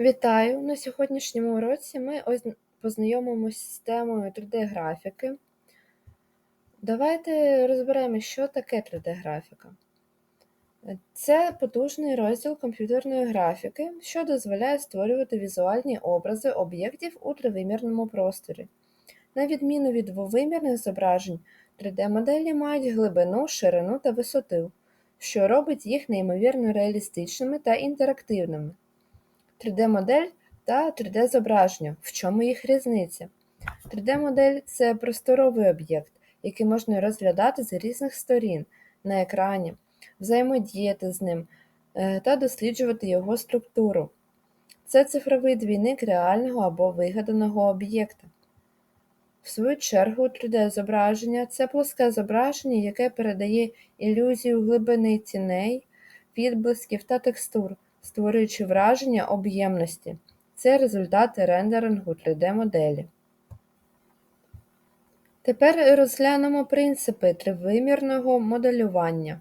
Вітаю! На сьогоднішньому уроці ми озн- познайомимось з темою 3D-графіки. Давайте розберемо, що таке 3D-графіка. Це потужний розділ комп'ютерної графіки, що дозволяє створювати візуальні образи об'єктів у тривимірному просторі. На відміну від двовимірних зображень, 3D-моделі мають глибину, ширину та висоту, що робить їх неймовірно реалістичними та інтерактивними. 3D-модель та 3D-зображення. В чому їх різниця? 3D-модель це просторовий об'єкт, який можна розглядати з різних сторін на екрані, взаємодіяти з ним е, та досліджувати його структуру. Це цифровий двійник реального або вигаданого об'єкта. В свою чергу, 3D-зображення це плоске зображення, яке передає ілюзію глибини тіней, відблисків та текстур, створюючи враження об'ємності. Це результати рендерингу 3D-моделі. Тепер розглянемо принципи тривимірного моделювання.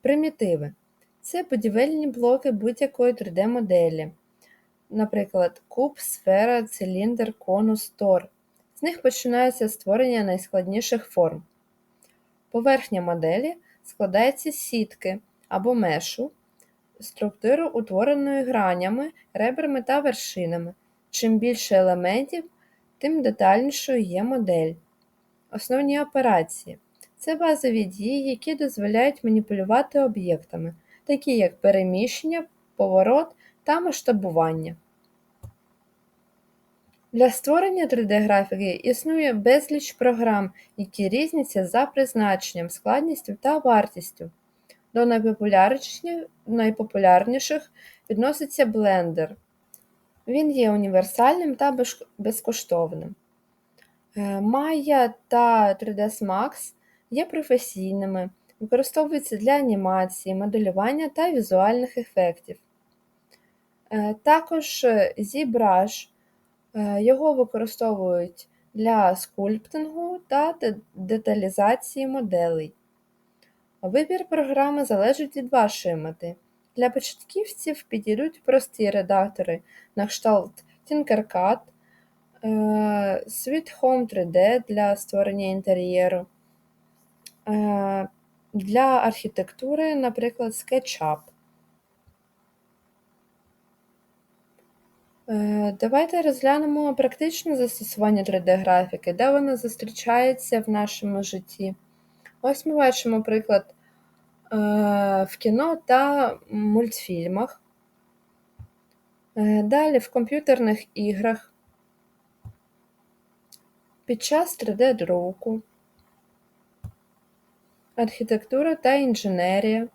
Примітиви це будівельні блоки будь-якої 3D-моделі, наприклад, куб, сфера, циліндр, конус, тор. З них починається створення найскладніших форм. Поверхня моделі складається з сітки або мешу, структуру утвореної гранями, ребрами та вершинами. Чим більше елементів, тим детальнішою є модель. Основні операції це базові дії, які дозволяють маніпулювати об'єктами, такі як переміщення, поворот та масштабування. Для створення 3D-графіки існує безліч програм, які різняться за призначенням, складністю та вартістю. До найпопулярніших відноситься Blender. Він є універсальним та безкоштовним. Е, Maya та 3ds Max є професійними, використовуються для анімації, моделювання та візуальних ефектів. Е, також ZBrush Е, його використовують для скульптингу та деталізації моделей. Вибір програми залежить від вашої мети. Для початківців підійдуть прості редактори на кшталт Tinkercad, е, Sweet Home 3D для створення інтер'єру. Е, для архітектури, наприклад, SketchUp. Е, давайте розглянемо практичне застосування 3D-графіки, де вона зустрічається в нашому житті. Ось ми бачимо приклад е, в кіно та мультфільмах. Е, далі в комп'ютерних іграх, під час 3D-друку, архітектура та інженерія,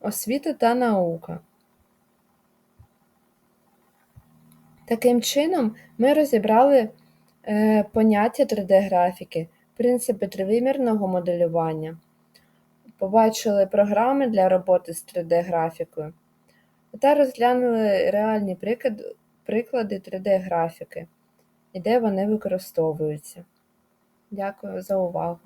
освіта та наука. Таким чином, ми розібрали е, поняття 3D-графіки, принципи тривимірного моделювання, побачили програми для роботи з 3D-графікою та розглянули реальні приклади 3D-графіки і де вони використовуються. Дякую за увагу!